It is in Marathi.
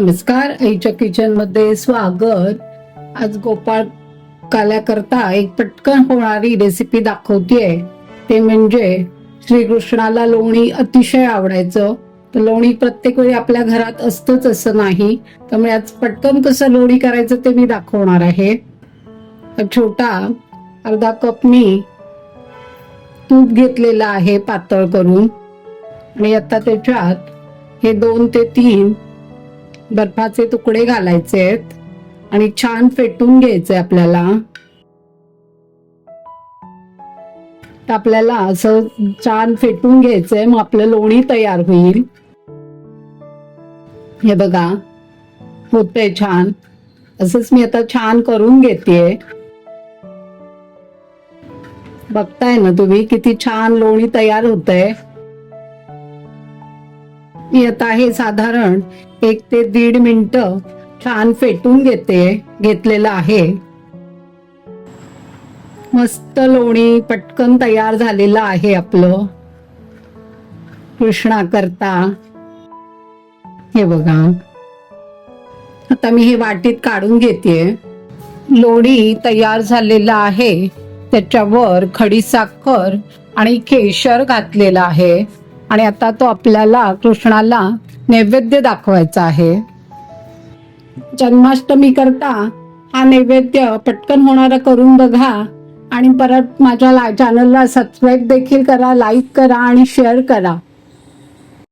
नमस्कार. आईच्या किचनमध्ये स्वागत. आज गोपाळ काल्याकरता एक पटकन होणारी रेसिपी दाखवतेय. ते म्हणजे श्रीकृष्णाला लोणी अतिशय आवडायचं. तर लोणी प्रत्येक वेळी आपल्या घरात असतंच असं नाही. त्यामुळे आज पटकन कसं लोणी करायचं ते मी दाखवणार आहे. छोटा अर्धा कप मी तूप घेतलेला आहे पातळ करून. आणि आता त्याच्यात हे दोन ते तीन बर्फाचे तुकडे घालायचे आहेत आणि छान फेटून घ्यायचे आपल्याला. तर आपल्याला असं छान फेटून घ्यायचंय मग आपलं लोणी तयार होईल. हे बघा होतंय छान. असंच मी आता छान करून घेते बघताय ना तुम्ही किती छान लोणी तयार होतंय. मी आता हे साधारण एक ते दीड मिनिट छान फेटून घेते घेतलेलं आहे. मस्त लोणी पटकन तयार झालेलं आहे आपलं. कृष्णा करता. हे बघा. आता मी हे वाटीत काढून घेते. लोणी तयार झालेलं आहे. त्याच्यावर खडी साखर आणि केशर घातलेला आहे. आणि आता तो आपल्याला कृष्णाला नैवेद्य दाखवायचा आहे. जन्माष्टमी करता हा नैवेद्य पटकन होणारा करून बघा आणि परत माझ्या चॅनलला सबस्क्राईब देखील करा लाईक करा आणि शेअर करा.